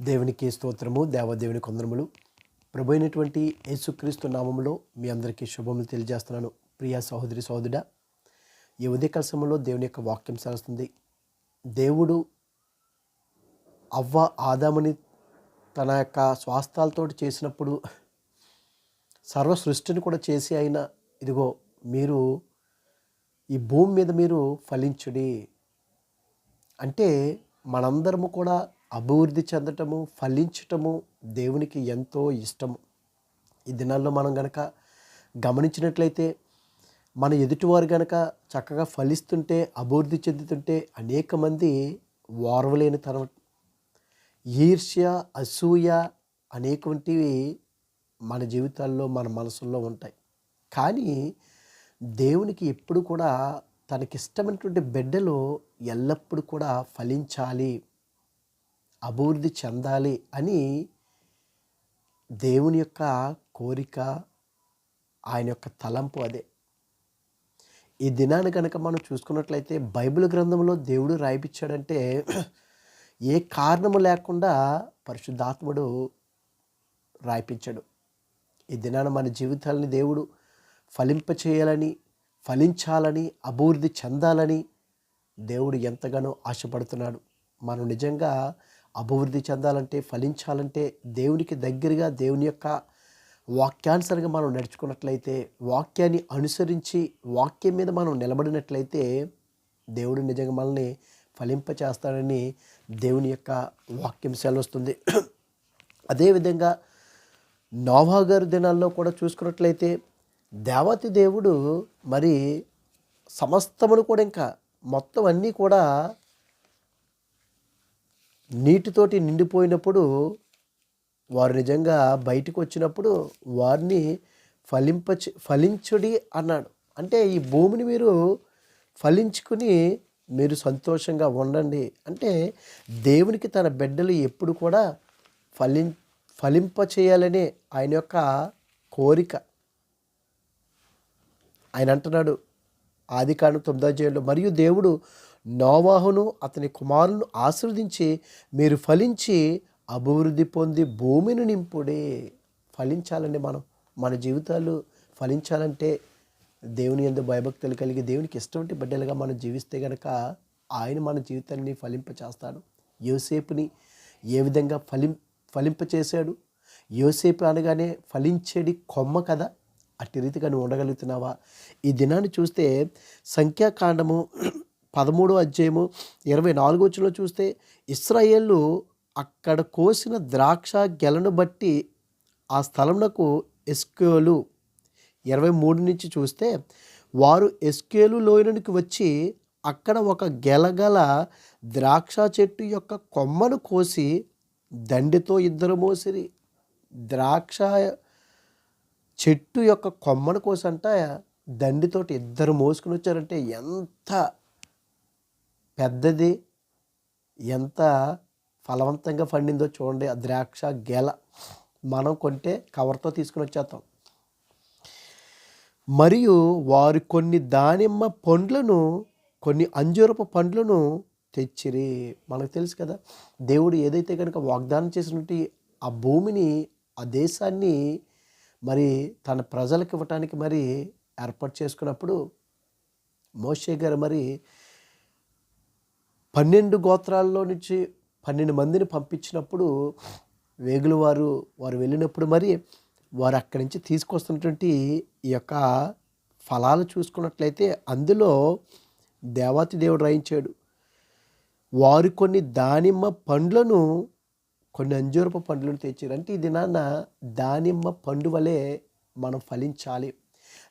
దేవునికి స్తోత్రము దేవదేవుని కొందరములు. ప్రభు అయినటువంటి యేసుక్రీస్తు నామములో మీ అందరికీ శుభములు తెలియజేస్తున్నాను. ప్రియా సహోదరి సహోదరుడా ఈ ఉదయకాల సమయంలో దేవుని యొక్క వాక్యం సరుస్తుంది. దేవుడు అవ్వ ఆదామని తన యొక్క స్వాస్థాలతో చేసినప్పుడు సర్వ సృష్టిని కూడా చేసి అయినా ఇదిగో మీరు ఈ భూమి మీద మీరు ఫలించుడి. అంటే మనందరము కూడా అభివృద్ధి చెందటము ఫలించటము దేవునికి ఎంతో ఇష్టము. ఈ దినాల్లో మనం గనక గమనించినట్లయితే మన ఎదుటివారు గనక చక్కగా ఫలిస్తుంటే అభివృద్ధి చెందుతుంటే అనేక మంది ఓర్వలేని తరం. ఈర్ష్య అసూయ అనేటువంటివి మన జీవితాల్లో మన మనసుల్లో ఉంటాయి. కానీ దేవునికి ఎప్పుడు కూడా తనకిష్టమైనటువంటి బిడ్డలు ఎల్లప్పుడూ కూడా ఫలించాలి. అభివృద్ధి చెందాలి అని దేవుని యొక్క కోరిక ఆయన యొక్క తలంపు అదే. ఈ దినాన్ని కనుక మనం చూసుకున్నట్లయితే బైబిల్ గ్రంథంలో దేవుడు రాయిపించాడంటే ఏ కారణము లేకుండా పరిశుద్ధాత్ముడు రాయిపించాడు. ఈ దినాన మన జీవితాలని దేవుడు ఫలింపచేయాలని ఫలించాలని అభివృద్ధి చెందాలని దేవుడు ఎంతగానో ఆశపడుతున్నాడు. మనం నిజంగా అభివృద్ధి చెందాలంటే ఫలించాలంటే దేవునికి దగ్గరగా దేవుని యొక్క వాక్యానుసరంగా మనం నడుచుకున్నట్లయితే వాక్యాన్ని అనుసరించి వాక్యం మీద మనం నిలబడినట్లయితే దేవుడు నిజంగా మనల్ని ఫలింపచేస్తాడని దేవుని యొక్క వాక్యం సెలవుస్తుంది. అదేవిధంగా నోవాగారు దినాల్లో కూడా చూసుకున్నట్లయితే దేవతి దేవుడు మరి సమస్తమును కూడా ఇంకా మొత్తం అన్నీ కూడా నీటితోటి నిండిపోయినప్పుడు వారు నిజంగా బయటకు వచ్చినప్పుడు వారిని ఫలింప ఫలించుడి అన్నాడు. అంటే ఈ భూమిని మీరు ఫలించుకుని మీరు సంతోషంగా ఉండండి. అంటే దేవునికి తన బిడ్డలు ఎప్పుడు కూడా ఫలిం ఫలింప చేయాలనే ఆయన యొక్క కోరిక. ఆయన అంటున్నాడు ఆది కాను తొమ్మిదో అధ్యాయంలో మరియు దేవుడు నోవాహును అతని కుమారులను ఆశీర్వదించి మీరు ఫలించి అభివృద్ధి పొంది భూమిని నింపుడే. ఫలించాలండి మనం. మన జీవితాలు ఫలించాలంటే దేవుని ఎందు భయభక్తులు కలిగి దేవునికి ఇష్టం బిడ్డలుగా మనం జీవిస్తే గనక ఆయన మన జీవితాన్ని ఫలింప చేస్తాడు యోసేపుని ఏ విధంగా ఫలిం ఫలింపచేశాడు? యోసేపు అనగానే ఫలించేది కొమ్మ కదా? అట్టి రీతిగా నువ్వు ఉండగలుగుతున్నావా? ఈ దినాన్ని చూస్తే సంఖ్యాకాండము పదమూడో అధ్యాయము ఇరవై నాలుగో వచ్చిన చూస్తే ఇస్రాయేళ్ళు అక్కడ కోసిన ద్రాక్ష గెలను బట్టి ఆ స్థలంకు ఎస్కేలు ఇరవై మూడు నుంచి చూస్తే వారు ఎస్కేలు లోయనికి వచ్చి అక్కడ ఒక గెలగల ద్రాక్ష చెట్టు యొక్క కొమ్మను కోసి దండితో ఇద్దరు మోసిరి. ద్రాక్ష చెట్టు యొక్క కొమ్మను కోసంట దండితోటి ఇద్దరు మోసుకుని వచ్చారంటే ఎంత పెద్దది ఎంత ఫలవంతంగా పండిందో చూడండి. ఆ ద్రాక్ష గెల మనం కొంటే కవర్తో తీసుకుని వచ్చేస్తాం. మరియు వారు కొన్ని దానిమ్మ పండ్లను కొన్ని అంజూరపు పండ్లను తెచ్చిరి. మనకు తెలుసు కదా దేవుడు ఏదైతే కనుక వాగ్దానం చేసినట్టు ఆ భూమిని ఆ దేశాన్ని మరి తన ప్రజలకు ఇవ్వటానికి మరి ఏర్పాటు చేసుకున్నప్పుడు మోషే గారు మరి పన్నెండు గోత్రాల్లో నుంచి పన్నెండు మందిని పంపించినప్పుడు వేగులు వారు వారు వెళ్ళినప్పుడు మరి వారు అక్కడి నుంచి తీసుకొస్తున్నటువంటి ఈ యొక్క ఫలాలు చూసుకున్నట్లయితే అందులో దేవాతి దేవుడు రాయించాడు. వారు కొన్ని దానిమ్మ పండ్లను కొన్ని అంజూరపు పండ్లను తెచ్చారు. అంటే ఈ దినాన దానిమ్మ పండు వలె మనం ఫలించాలి.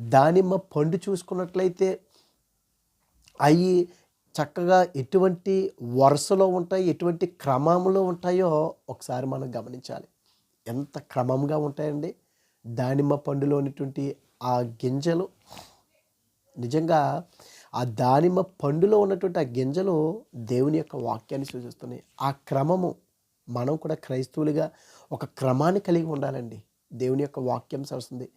దానిమ్మ పండు చూసుకున్నట్లయితే అవి చక్కగా ఎటువంటి వరుసలో ఉంటాయి ఎటువంటి క్రమంలో ఉంటాయో ఒకసారి మనం గమనించాలి. ఎంత క్రమంగా ఉంటాయండి? దానిమ్మ పండులో ఉన్నటువంటి ఆ గింజలు. నిజంగా ఆ దానిమ్మ పండులో ఉన్నటువంటి ఆ గింజలు దేవుని యొక్క వాక్యాన్ని సూచిస్తున్నాయి. ఆ క్రమము మనం కూడా క్రైస్తవులుగా ఒక క్రమాన్ని కలిగి ఉండాలండి. దేవుని యొక్క వాక్యం సరుస్తుంది.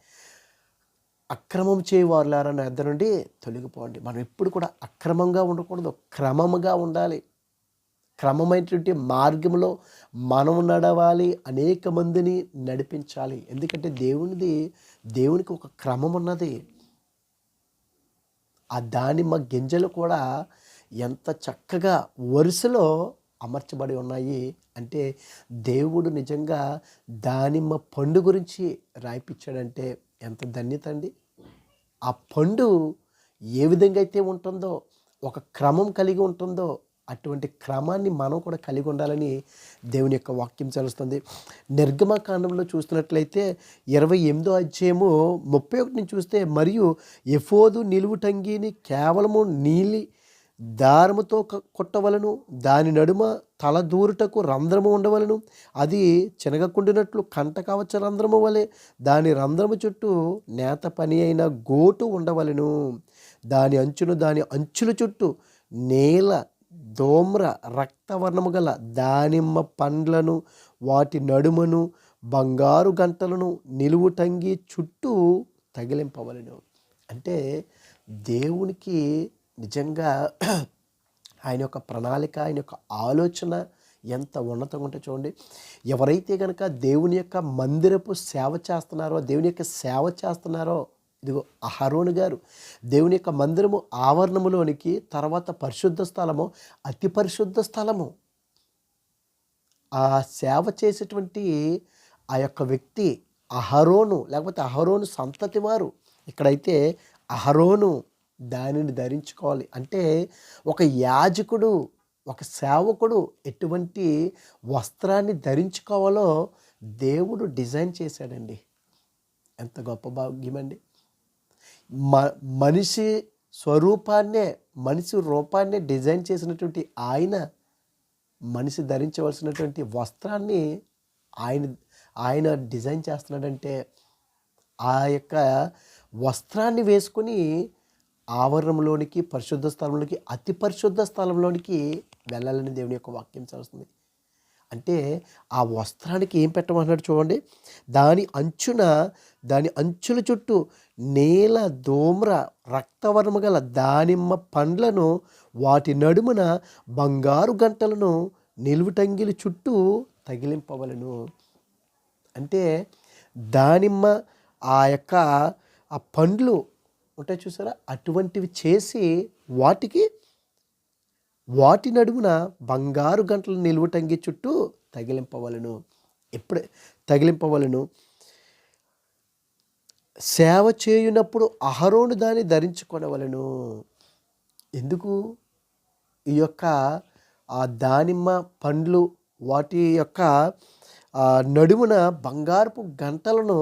అక్రమం చేయవారులారా నా ఇద్దరు నుండి? తొలగిపోండి. మనం ఎప్పుడు కూడా అక్రమంగా ఉండకూడదు. క్రమముగా ఉండాలి. క్రమమైనటువంటి మార్గంలో మనం నడవాలి. అనేక మందిని నడిపించాలి. ఎందుకంటే దేవునిది దేవునికి ఒక క్రమం ఉన్నది. ఆ దానిమ్మ గింజలు కూడా ఎంత చక్కగా వరుసలో అమర్చబడి ఉన్నాయి అంటే దేవుడు నిజంగా దానిమ్మ పండు గురించి రాయిపించాడంటే ఎంత ధన్యత అండి? ఆ పండు ఏ విధంగా అయితే ఉంటుందో ఒక క్రమం కలిగి ఉంటుందో అటువంటి క్రమాన్ని మనం కూడా కలిగి ఉండాలని దేవుని యొక్క వాక్యం తెలుస్తుంది నిర్గమకాండంలో చూస్తున్నట్లయితే ఇరవై ఎనిమిదో అధ్యాయము ముప్పై ఒకటిని చూస్తే మరియు ఎఫోదు నిలువుటంగిని కేవలము నీలి దారముతో కొట్టవలను దాని నడుమ తల దూరుటకు రంధ్రము ఉండవలను. అది చినగకుండినట్లు కంట కవచ రంధ్రము వలె. దాని రంధ్రము చుట్టూ నేత పని అయిన గోటు ఉండవలను. దాని అంచును దాని అంచుల చుట్టూ నేల దోమ్ర రక్తవర్ణము గల దానిమ్మ పండ్లను వాటి నడుమను బంగారు గంటలను నిలువుటంగి చుట్టూ తగిలింపవలను. అంటే దేవునికి నిజంగా ఆయన యొక్క ప్రణాళిక ఆయన యొక్క ఆలోచన ఎంత ఉన్నతంగా ఉంటే చూడండి. ఎవరైతే కనుక దేవుని యొక్క మందిరపు సేవ చేస్తున్నారో దేవుని యొక్క సేవ చేస్తున్నారో ఇదిగో అహరోను గారు దేవుని యొక్క మందిరము ఆవరణములోనికి తర్వాత పరిశుద్ధ స్థలము అతి పరిశుద్ధ స్థలము. ఆ సేవ చేసేటువంటి ఆ యొక్క వ్యక్తి అహరోను లేకపోతే అహరోను సంతతి వారు. ఇక్కడైతే అహరోను దానిని ధరించుకోవాలి. అంటే ఒక యాజకుడు ఒక సేవకుడు ఎటువంటి వస్త్రాన్ని ధరించుకోవాలో దేవుడు డిజైన్ చేశాడండి. ఎంత గొప్ప భాగ్యమండి మ మనిషి స్వరూపాన్నే మనిషి రూపాన్నే డిజైన్ చేసినటువంటి ఆయన మనిషి ధరించవలసినటువంటి వస్త్రాన్ని ఆయన ఆయన డిజైన్ చేస్తున్నాడంటే ఆ యొక్క వస్త్రాన్ని వేసుకుని ఆవరణంలోనికి పరిశుద్ధ స్థలంలోకి అతి పరిశుద్ధ స్థలంలోనికి వెళ్ళాలని దేవుని యొక్క వాక్యం చేస్తుంది అంటే ఆ వస్త్రానికి ఏం పెట్టమన్నాడు చూడండి. దాని అంచున దాని అంచుల చుట్టూ నేల దోమ్ర రక్తవర్మ గల దానిమ్మ పండ్లను వాటి నడుమున బంగారు గంటలను నిలువుటంగిలి చుట్టూ తగిలింపవలను. అంటే దానిమ్మ ఆ యొక్క ఆ పండ్లు ఉంటాయి చూసారా? అటువంటివి చేసి వాటికి వాటి నడుమున బంగారు గంటలు నిలువటంగి చుట్టూ తగిలింపవలను. ఎప్పుడే తగిలింపవలను. సేవ చేయునప్పుడు అహరోను దాన్ని ధరించుకొనవలను. ఎందుకు? ఈ యొక్క ఆ దానిమ్మ పండ్లు వాటి యొక్క నడుమున బంగారపు గంటలను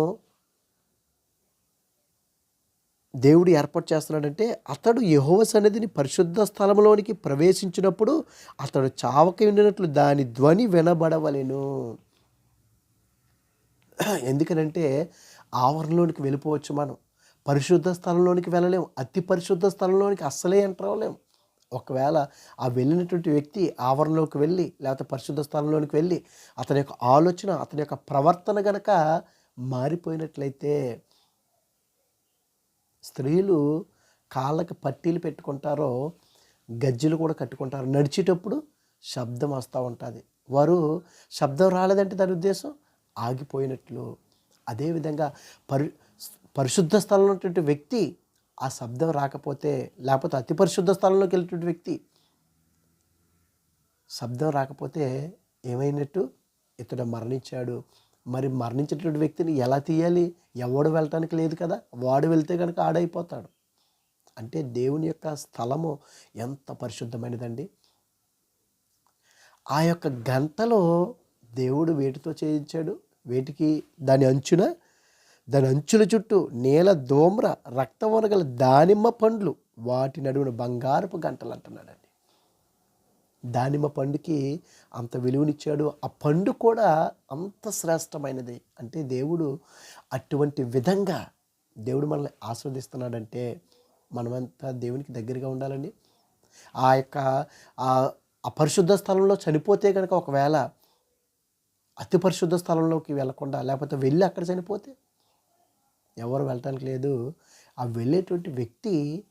దేవుడు ఏర్పాటు చేస్తున్నాడంటే అతడు యహోవ సన్నిధిని పరిశుద్ధ స్థలంలోనికి ప్రవేశించినప్పుడు అతడు చావక ఉండినట్లు దాని ధ్వని వినబడవలెను. ఎందుకనంటే ఆవరణలోనికి వెళ్ళిపోవచ్చు మనం. పరిశుద్ధ స్థలంలోనికి వెళ్ళలేము అతి పరిశుద్ధ స్థలంలోనికి అస్సలే ఎంటర్ అవ్వలేము ఒకవేళ ఆ వెళ్ళినటువంటి వ్యక్తి ఆవరణలోకి వెళ్ళి లేకపోతే పరిశుద్ధ స్థలంలోనికి వెళ్ళి అతని యొక్క ఆలోచన అతని యొక్క ప్రవర్తన గనక మారిపోయినట్లయితే స్త్రీలు కాళ్ళకి పట్టీలు పెట్టుకుంటారో గజ్జెలు కూడా కట్టుకుంటారు. నడిచేటప్పుడు శబ్దం వస్తూ ఉంటుంది. వారు శబ్దం రాలేదంటే దాని ఉద్దేశం ఆగిపోయినట్లు. అదేవిధంగా పరి పరిశుద్ధ స్థలంలో ఉన్నటువంటి వ్యక్తి ఆ శబ్దం రాకపోతే లేకపోతే అతి పరిశుద్ధ స్థలంలోకి వెళ్ళేటువంటి వ్యక్తి శబ్దం రాకపోతే ఏమైనట్టు? ఇతడు మరణించాడు. మరి మరణించినటువంటి వ్యక్తిని ఎలా తీయాలి? ఎవడు వెళ్ళటానికి లేదు కదా? వాడు వెళ్తే కనుక ఆడైపోతాడు. అంటే దేవుని యొక్క స్థలము ఎంత పరిశుద్ధమైనదండి. ఆ యొక్క గంటలో దేవుడు వేటితో చేయించాడు? వేటికి? దాని అంచున? దాని అంచుల చుట్టూ నేల దోమ్ర రక్తవరగల దానిమ్మ పండ్లు వాటి నడువున బంగారపు గంటలు అంటున్నాడండి. దానిమ్మ పండుకి అంత విలువనిచ్చాడు. ఆ పండు కూడా అంత శ్రేష్టమైనది. అంటే దేవుడు అటువంటి విధంగా దేవుడు మనల్ని ఆస్వాదిస్తున్నాడంటే మనమంతా దేవునికి దగ్గరగా ఉండాలండి. ఆ యొక్క ఆ పరిశుద్ధ స్థలంలో చనిపోతే కనుక ఒకవేళ అతి పరిశుద్ధ స్థలంలోకి వెళ్ళకుండా లేకపోతే వెళ్ళి అక్కడ చనిపోతే ఎవరు వెళ్ళటానికి లేదు. ఆ వెళ్ళేటువంటి వ్యక్తి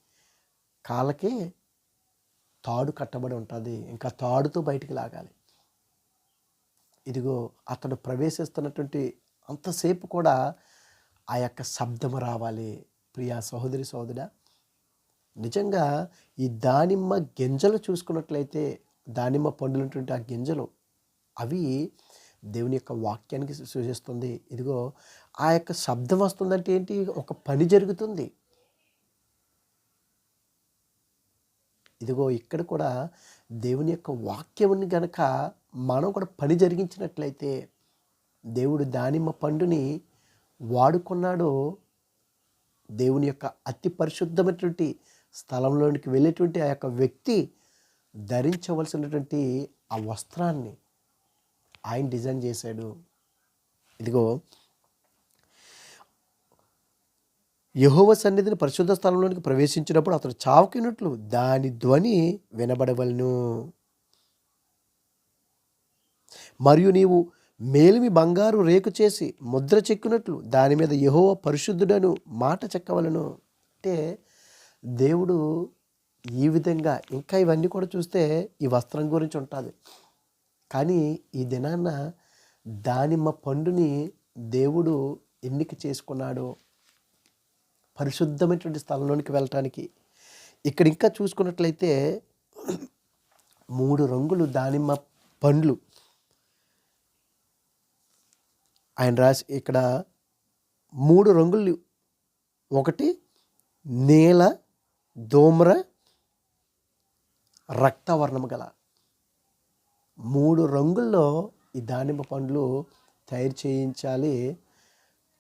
కాళ్ళకి పట్టీలు పెట్టుకుంటారు నడిచేటప్పుడు శబ్దం వస్తూ ఉంటుంది తాడు కట్టబడి ఉంటుంది. ఇంకా తాడుతో బయటికి లాగాలి. ఇదిగో అతడు ప్రవేశిస్తున్నటువంటి అంతసేపు కూడా ఆ యొక్క శబ్దము రావాలి. ప్రియా సహోదరి సహోదరా నిజంగా ఈ దానిమ్మ గింజలు చూసుకున్నట్లయితే దానిమ్మ పండునటువంటి ఆ గింజలు అవి దేవుని యొక్క వాక్యానికి సూచిస్తుంది. ఇదిగో ఆ యొక్క శబ్దం వస్తుందంటే ఏంటి? ఒక పని జరుగుతుంది. ఇదిగో ఇక్కడ కూడా దేవుని యొక్క వాక్యముని గనక మనం కూడా పని జరిగించినట్లయితే దేవుడు దానిమ్మ పండుని వాడుకున్నాడు దేవుని యొక్క అతి పరిశుద్ధమైనటువంటి స్థలంలోనికి వెళ్ళేటువంటి ఆ యొక్క వ్యక్తి ధరించవలసినటువంటి ఆ వస్త్రాన్ని ఆయన డిజైన్ చేశాడు. ఇదిగో యహోవ సన్నిధిని పరిశుద్ధ స్థలంలోనికి ప్రవేశించినప్పుడు అతడు చావుకినట్లు దాని ధ్వని వినబడవలను. మరియు నీవు మేలిమి బంగారు రేకు చేసి ముద్ర చెక్కినట్లు దాని మీద యహోవ పరిశుద్ధుడను మాట చెక్కవలను. అంటే దేవుడు ఈ విధంగా ఇంకా ఇవన్నీ కూడా చూస్తే ఈ వస్త్రం గురించి ఉంటుంది. కానీ ఈ దినాన దానిమ్మ పండుని దేవుడు ఎన్నిక చేసుకున్నాడు. పరిశుద్ధమైనటువంటి స్థలంలోనికి వెళ్ళటానికి. ఇక్కడ ఇంకా చూసుకున్నట్లయితే మూడు రంగులు దానిమ్మ పండ్లు. ఆయన రాసి ఇక్కడ మూడు రంగులు. ఒకటి నీల దోమర రక్తవర్ణము గల. మూడు రంగుల్లో ఈ దానిమ్మ పండ్లు తయారు చేయించాలి.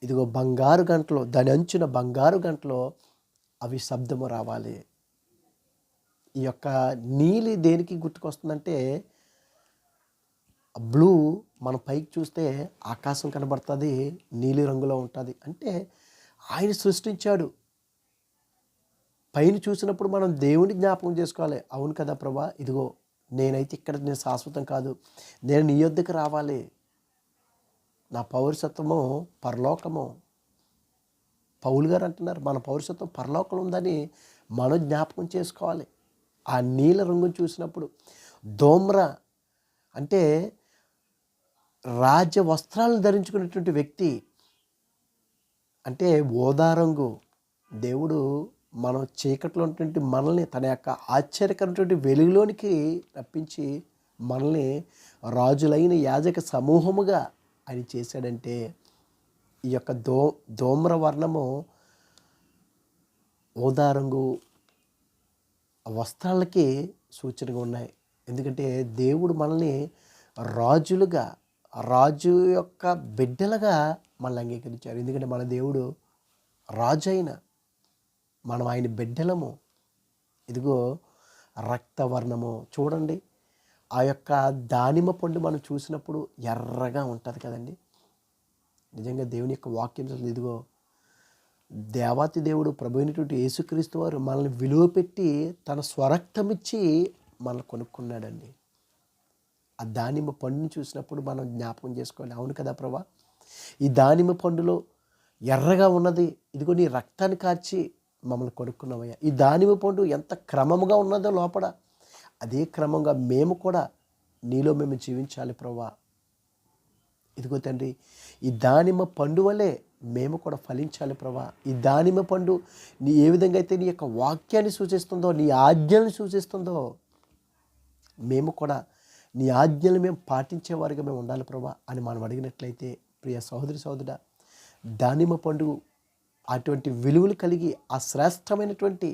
ఇదిగో బంగారు గంటలో దాని అంచున బంగారు గంటలో అవి శబ్దము రావాలి. ఈ యొక్క నీలి దేనికి గుర్తుకొస్తుందంటే బ్లూ మన పైకి చూస్తే ఆకాశం కనబడుతుంది నీలి రంగులో ఉంటుంది. అంటే ఆయన సృష్టించాడు. పైన చూసినప్పుడు మనం దేవుని జ్ఞాపకం చేసుకోవాలి. అవును కదా ప్రభా ఇదిగో నేనైతే ఇక్కడ నేను శాశ్వతం కాదు. నేను నీ యొద్దకు రావాలి. నా పౌరసత్వము పరలోకము. పౌలు గారు అంటున్నారు మన పౌరసత్వం పరలోకం ఉందని మనం జ్ఞాపకం చేసుకోవాలి. ఆ నీల రంగును చూసినప్పుడు దోమ్ర అంటే రాజ్య వస్త్రాలను ధరించుకున్నటువంటి వ్యక్తి అంటే ఓదారంగు దేవుడు మనం చీకట్లో ఉన్నటువంటి మనల్ని తన యొక్క ఆశ్చర్యకరమైనటువంటి వెలుగులోనికి రప్పించి మనల్ని రాజులైన యాజక సమూహముగా ఆయన చేశాడంటే ఈ యొక్క దో దోమ్ర వర్ణము ఓదా రంగు వస్త్రాలకి సూచనగా ఉన్నాయి. ఎందుకంటే దేవుడు మనల్ని రాజులుగా రాజు యొక్క బిడ్డలుగా మనల్ని అంగీకరించారు. ఎందుకంటే మన దేవుడు రాజు అయిన మనం ఆయన బిడ్డలము. ఇదిగో రక్తవర్ణము చూడండి. ఆ యొక్క దానిమ పండు మనం చూసినప్పుడు ఎర్రగా ఉంటుంది కదండి. నిజంగా దేవుని యొక్క వాక్యం ఇదిగో దేవాతి దేవుడు ప్రభు యేసుక్రీస్తు వారు మనల్ని విలువ పెట్టి తన స్వరక్తం ఇచ్చి మనల్ని కొనుక్కున్నాడండి. ఆ దానిమ్మ పండుని చూసినప్పుడు మనం జ్ఞాపకం చేసుకోవాలి. అవును కదా ప్రభా? ఈ దానిమ్మ పండులో ఎర్రగా ఉన్నది ఇదిగో నీ రక్తాన్ని కార్చి మమ్మల్ని కొనుక్కున్నామయ్యా ఈ దానిమ్మ పండు ఎంత క్రమముగా ఉన్నదో లోపల అదే క్రమంగా మేము కూడా నీలో మేము జీవించాలి ప్రభా ఇదిగో తండ్రి ఈ దానిమ్మ పండు వలె మేము కూడా ఫలించాలి ప్రభా ఈ దానిమ్మ పండు నీ ఏ విధంగా అయితే నీ యొక్క వాక్యాన్ని సూచిస్తుందో నీ ఆజ్ఞల్ని సూచిస్తుందో మేము కూడా నీ ఆజ్ఞలు మేము పాటించేవారిగా మేము ఉండాలి ప్రభా అని మనం అడిగినట్లయితే ప్రియ సహోదరి సహోదరుడ దానిమ్మ పండు అటువంటి విలువలు కలిగి ఆ శ్రేష్టమైనటువంటి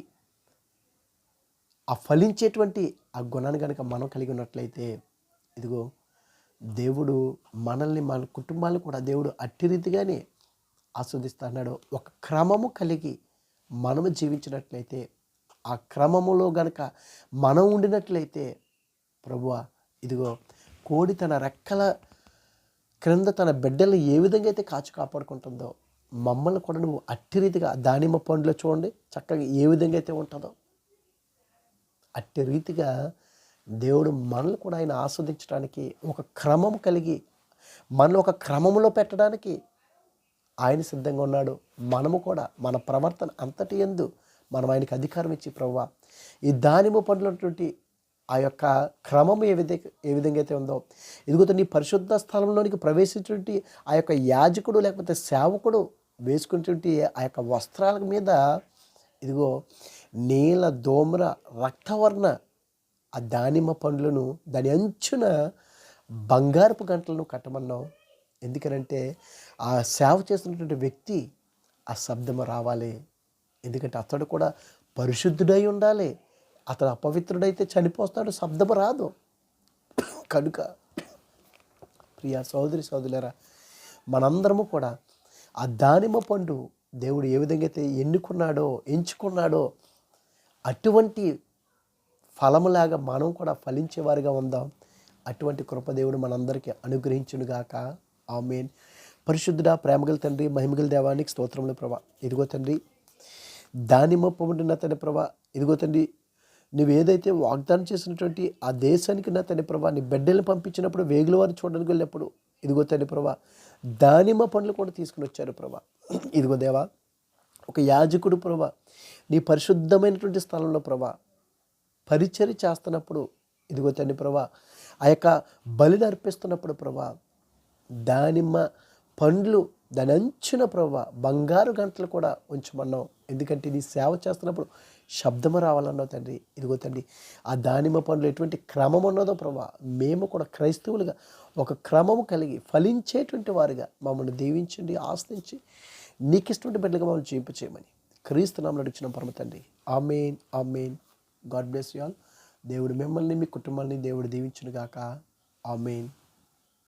ఆ ఫలించేటువంటి ఆ గుణాన్ని కనుక మనం కలిగి ఉన్నట్లయితే ఇదిగో దేవుడు మనల్ని మన కుటుంబాలను కూడా దేవుడు అట్టి రీతిగానే ఆస్వాదిస్తున్నాడు. ఒక క్రమము కలిగి మనము జీవించినట్లయితే ఆ క్రమములో గనక మనం ఉండినట్లయితే ప్రభువ ఇదిగో కోడి తన రెక్కల క్రింద తన బిడ్డలను ఏ విధంగా అయితే కాచు కాపాడుకుంటుందో మమ్మల్ని కూడా నువ్వు అట్టి రీతిగా దానిమ్మ పండ్లు చూడండి చక్కగా ఏ విధంగా అయితే ఉంటుందో అట్టి రీతిగా దేవుడు మనల్ని కూడా ఆయన ఆస్వాదించడానికి ఒక క్రమం కలిగి మనల్ని ఒక క్రమంలో పెట్టడానికి ఆయన సిద్ధంగా ఉన్నాడు. మనము కూడా మన ప్రవర్తన అంతటి ఎందు మనం ఆయనకి అధికారం ఇచ్చి ప్రవ్వా ఈ దానిమ్మ పండ్లటువంటి ఆ యొక్క క్రమం ఏ విధంగా ఏ విధంగా అయితే ఉందో ఇదిగో నీ పరిశుద్ధ స్థలంలోనికి ప్రవేశించేటువంటి ఆ యొక్క యాజకుడు లేకపోతే సేవకుడు వేసుకునేటువంటి ఆ యొక్క వస్త్రాల మీద ఇదిగో నీల దోమ్ర రక్తవర్ణ ఆ దానిమ్మ పండ్లను దాని అంచున బంగారపు గంటలను కట్టమన్నాం ఎందుకనంటే ఆ సేవ చేస్తున్నటువంటి వ్యక్తి ఆ శబ్దము రావాలి. ఎందుకంటే అతడు కూడా పరిశుద్ధుడై ఉండాలి. అతడు అపవిత్రుడైతే చనిపోస్తాడు శబ్దము రాదు. కనుక ప్రియా సోదరి సోదరులరా మనందరము కూడా ఆ దానిమ్మ పండు దేవుడు ఏ విధంగా అయితే ఎన్నుకున్నాడో ఎంచుకున్నాడో అటువంటి ఫలములాగా మనం కూడా ఫలించేవారుగా ఉందాం. అటువంటి కృపదేవుడు మనందరికీ అనుగ్రహించునుగాక. ఆమెన్. పరిశుద్ధుడా ప్రేమగల తండ్రి మహిమగల దేవానికి స్తోత్రములు ప్రభా. ఇదిగో తండ్రి దానిమ్మ పండు తండ్రి ప్రభా. ఇదిగో తండ్రి నువ్వు ఏదైతే వాగ్దానం చేసినటువంటి ఆ దేశానికి నా తండ్రి ప్రభా నీ బిడ్డల్ని పంపించినప్పుడు వేగుల వారిని చూడడానికి వెళ్ళినప్పుడు ఇదిగో తండ్రి ప్రభా దానిమ్మ పండ్లు కూడా తీసుకుని వచ్చారు ప్రభా. ఇదిగో దేవా ఒక యాజకుడు ప్రభా నీ పరిశుద్ధమైనటువంటి స్థలంలో ప్రభా పరిచర్య చేస్తున్నప్పుడు ఇదిగో తండ్రి ప్రభా ఆ యొక్క బలిని అర్పిస్తున్నప్పుడు ప్రభా దానిమ్మ పండ్లు దాని అంచున ప్రభా బంగారు గంటలు కూడా ఉంచమన్నావు. ఎందుకంటే నీ సేవ చేస్తున్నప్పుడు శబ్దము రావాలన్నావు తండ్రి. ఇదిగో తండ్రి ఆ దానిమ్మ పండ్లు ఎటువంటి క్రమం ఉన్నదో ప్రభా మేము కూడా క్రైస్తవులుగా ఒక క్రమము కలిగి ఫలించేటువంటి వారిగా మమ్మల్ని దీవించండి ఆస్తించి నీకు ఇష్టమైన బిడ్డగా మమ్మల్ని జీవింప చేయమని క్రీస్తు నామలు అడిచిన పరమ తండ్రి. Amen amen. God bless y'all all. దేవుడు మిమ్మల్ని మీ కుటుంబాన్ని దేవుడు దీవించును గాక ఆమెన్.